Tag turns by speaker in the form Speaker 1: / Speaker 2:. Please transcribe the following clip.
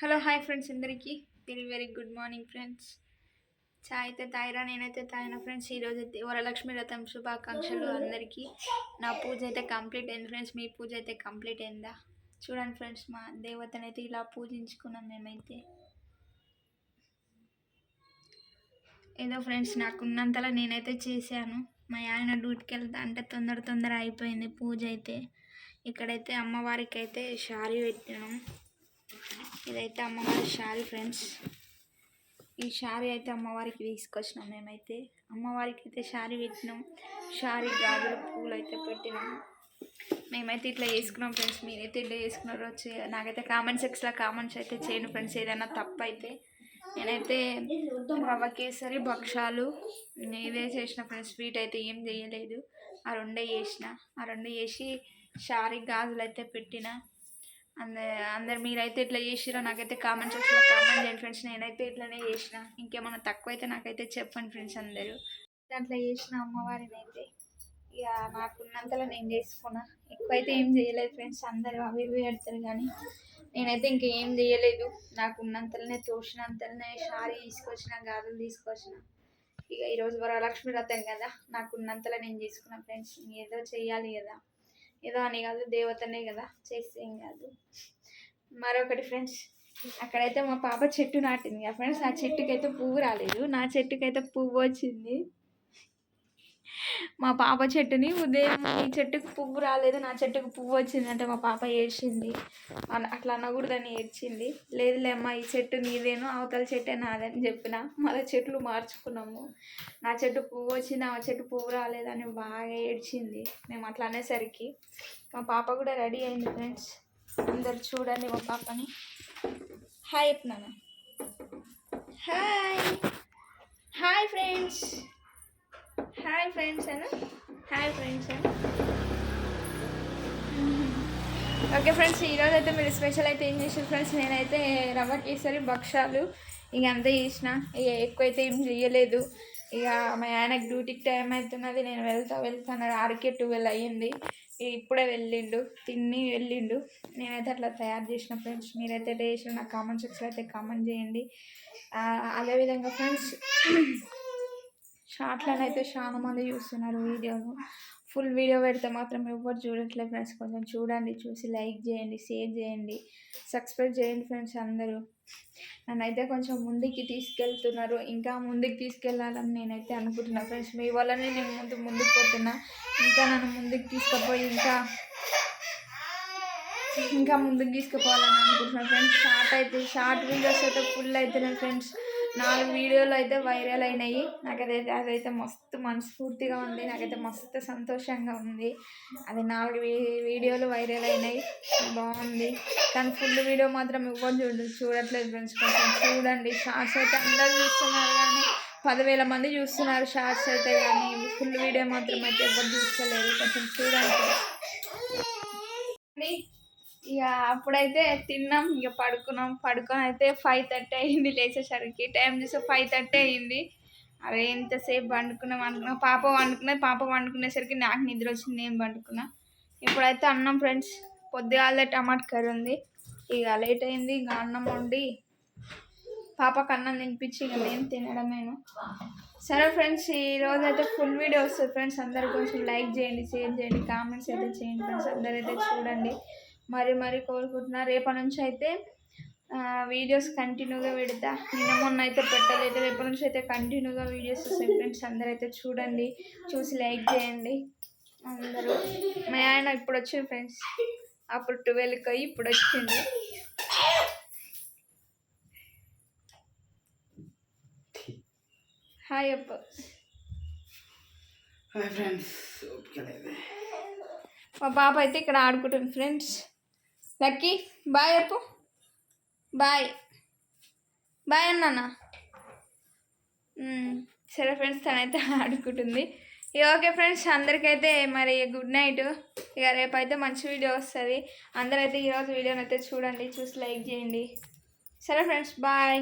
Speaker 1: Hello hi friends అందరికీ. Very very good morning friends. చాయ్ అయితే తాయిరా నేనైతే తాయిన ఫ్రెండ్స్. ఈరోజు అయితే వరలక్ష్మి రథం శుభాకాంక్షలు అందరికీ. నా పూజ అయితే కంప్లీట్ అయింది ఫ్రెండ్స్. మీ పూజ అయితే కంప్లీట్ అయిందా? చూడండి ఫ్రెండ్స్ మా దేవతనైతే ఇలా పూజించుకున్నాం మేమైతే. ఏదో ఫ్రెండ్స్ నాకున్నంతలా నేనైతే చేశాను. మా ఆయన డ్యూటీకి వెళ్తా అంటే తొందర తొందర అయిపోయింది పూజ అయితే. ఇక్కడైతే అమ్మవారికి అయితే షారీ పెట్టినాం. ఇదైతే అమ్మవారి శారీ ఫ్రెండ్స్. ఈ శారీ అయితే అమ్మవారికి తీసుకొచ్చినాం మేమైతే. అమ్మవారికి అయితే శారీ పెట్టినాం. శారీ గాజులు పూలు అయితే పెట్టినాం. మేమైతే ఇట్లా చేసుకున్నాం ఫ్రెండ్స్. మీరైతే ఇట్లా చేసుకున్నారో నాకైతే కామెంట్ సెక్షన్లో కామెంట్స్ అయితే చేయను ఫ్రెండ్స్. ఏదైనా తప్పు అయితే నేనైతే రవ్వ కేసరి భక్షాలు నేనే చేసిన ఫ్రెండ్స్. స్వీట్ అయితే ఏం చేయలేదు. ఆ రెండే చేసిన. ఆ రెండు చేసి శారీ గాజులు అయితే పెట్టిన. అందరు అందరు మీరైతే ఇట్లా చేసిరో నాకైతే కామెంట్ సెక్షన్లో కామెంట్ చేయండి ఫ్రెండ్స్ నేనైతే ఇట్లనే చేసిన. ఇంకేమైనా తక్కువ అయితే నాకైతే చెప్పండి ఫ్రెండ్స్ అందరూ. అట్లా చేసిన అమ్మవారిని అయితే ఇక నాకున్నంతలో నేను చేసుకున్నా. ఎక్కువైతే ఏం చేయలేదు ఫ్రెండ్స్ అందరూ అవి ఇవి పెడతారు కానీ నేనైతే ఇంకేం చేయలేదు. నాకున్నంతలనే ఉన్నంతలోనే శారీ తీసుకొచ్చిన గాజులు తీసుకొచ్చిన. ఇక ఈరోజు వరలక్ష్మి వ్రతం కదా నాకు ఉన్నంతలో నేను చేసుకున్నా ఫ్రెండ్స్ ఏదో చేయాలి కదా. ఏదో అని కాదు దేవతనే కదా చేస్తే ఏం కాదు. మరొకటి ఫ్రెండ్స్ అక్కడైతే మా పాప చెట్టు నాటింది. కదా ఫ్రెండ్స్ ఆ చెట్టుకైతే పువ్వు రాలేదు. నా చెట్టుకైతే పువ్వు వచ్చింది. మా పాప చెట్టుని ఉదయం ఈ చెట్టుకు పువ్వు రాలేదు నా చెట్టుకు పువ్వు వచ్చిందంటే మా పాప ఏడ్చింది. అట్లా అనకూడదని ఏడ్చింది. లేదులే అమ్మ ఈ చెట్టు నీదేను అవతల చెట్టే నాదని చెప్పిన. మళ్ళీ చెట్లు మార్చుకున్నాము. నా చెట్టు పువ్వు వచ్చింది ఆ చెట్టు పువ్వు రాలేదని బాగా ఏడ్చింది. మేము అట్లా అనేసరికి మా పాప కూడా రెడీ అయింది ఫ్రెండ్స్. అందరు చూడండి మా పాపని. హాయ్ చెప్తున్నాను hi. Hi friends. Hi friends అను హాయ్ ఫ్రెండ్స్ అను ఓకే ఫ్రెండ్స్ ఈరోజు అయితే మీరు స్పెషల్ అయితే ఏం చేసారు ఫ్రెండ్స్ నేనైతే రవ్వ కేసరి భక్షాలు ఇక అంతా చేసిన. ఇక ఎక్కువ అయితే ఏం చేయలేదు. ఇక మా ఆయనకు డ్యూటీకి టైం అవుతున్నది నేను వెళ్తా వెళ్తాను ఆరుకే ట్వెల్వ్ అయ్యింది. ఇప్పుడే వెళ్ళిండు. తిని వెళ్ళిండు. నేనైతే అట్లా తయారు చేసిన ఫ్రెండ్స్ మీరైతే చేసిన నా కామెంట్ సెక్షన్లో అయితే కామెంట్ చేయండి. అదేవిధంగా ఫ్రెండ్స్ షార్ట్లను అయితే చాలా మంది చూస్తున్నారు వీడియోను ఫుల్ వీడియో పెడితే మాత్రం ఎవరు చూడట్లేదు ఫ్రెండ్స్. కొంచెం చూడండి చూసి లైక్ చేయండి షేర్ చేయండి సబ్స్క్రైబ్ చేయండి ఫ్రెండ్స్ అందరూ. నన్నైతే కొంచెం ముందుకి తీసుకెళ్తున్నారు. ఇంకా ముందుకు తీసుకెళ్ళాలని నేనైతే అనుకుంటున్నాను ఫ్రెండ్స్. మీ వల్లనే నేను ముందు ముందుకు పోతున్నా. ఇంకా నన్ను ముందుకు తీసుకుపోయి ఇంకా ఇంకా ముందుకు తీసుకుపోవాలని అనుకుంటున్నాను ఫ్రెండ్స్. షార్ట్ అయితే షార్ట్ వీడియోస్ అయితే ఫుల్ అవుతున్నాయి ఫ్రెండ్స్. నాలుగు వీడియోలు అయితే వైరల్ అయినాయి. నాకైతే అదైతే మస్తు మనస్ఫూర్తిగా ఉంది. నాకైతే మస్తు సంతోషంగా ఉంది. అది నాలుగు వీడియోలు వైరల్ అయినాయి. బాగుంది. కానీ ఫుల్ వీడియో మాత్రం ఇవ్వని చూడ చూడట్లేదు ఫ్రెండ్స్. కొంచెం చూడండి. షార్ట్స్ అయితే అందరు చూస్తున్నారు కానీ పదివేల మంది చూస్తున్నారు షార్ట్స్ అయితే కానీ. ఫుల్ వీడియో మాత్రం అయితే ఎవరు చూస్తలేదు. కొంచెం చూడండి. ఇక అప్పుడైతే తిన్నాం ఇక పడుకున్నాం. పడుకొని అయితే ఫైవ్ థర్టీ అయింది లేచేసరికి. టైం చూస్తే ఫైవ్ థర్టీ అయింది. అదే ఎంతసేపు వండుకున్నాం అనుకున్నా. పాప వండుకున్నా పాప వండుకునేసరికి నాకు నిద్ర వచ్చింది నేను వండుకున్నా ఇప్పుడైతే అన్నం ఫ్రెండ్స్ పొద్దుగాలే టమాటా కర్రీ ఉంది. ఇక లేట్ అయింది ఇక అన్నం వండి పాపకు అన్నం తినిపించి ఇక నేను తినడమేను సరే ఫ్రెండ్స్ ఈరోజు అయితే ఫుల్ వీడియో వస్తుంది ఫ్రెండ్స్ అందరు కొంచెం లైక్ చేయండి షేర్ చేయండి కామెంట్స్ అయితే చేయండి. ఫ్రెండ్స్ అందరు అయితే చూడండి. మరి మరి కోరుకుంటున్నా. రేపటి నుంచి అయితే వీడియోస్ కంటిన్యూగా పెడతా. నిన్న మొన్న అయితే పెట్టలేదు. రేపటి నుంచి అయితే కంటిన్యూగా వీడియోస్ వస్తాయి ఫ్రెండ్స్ అందరూ అయితే చూడండి. చూసి లైక్ చేయండి. అందరూ. మా ఆయన ఇప్పుడు వచ్చింది ఫ్రెండ్స్ అప్పుడు ట్వెల్వ్కి అయ్యి ఇప్పుడు వచ్చింది హాయ్ అప్ప.
Speaker 2: హాయ్ ఫ్రెండ్స్
Speaker 1: మా పాప అయితే ఇక్కడ ఆడుకుంటుంది ఫ్రెండ్స్ లక్కీ బాయ్ చెప్పు. బాయ్. బాయ్ అన్నా సరే ఫ్రెండ్స్ తనైతే ఆడుకుంటుంది. ఇక ఓకే ఫ్రెండ్స్ అందరికైతే మరి గుడ్ నైట్. ఇక రేపు అయితే మంచి వీడియో వస్తుంది. అందరైతే ఈరోజు వీడియోని అయితే చూడండి చూసి లైక్ చేయండి. సరే ఫ్రెండ్స్ బాయ్.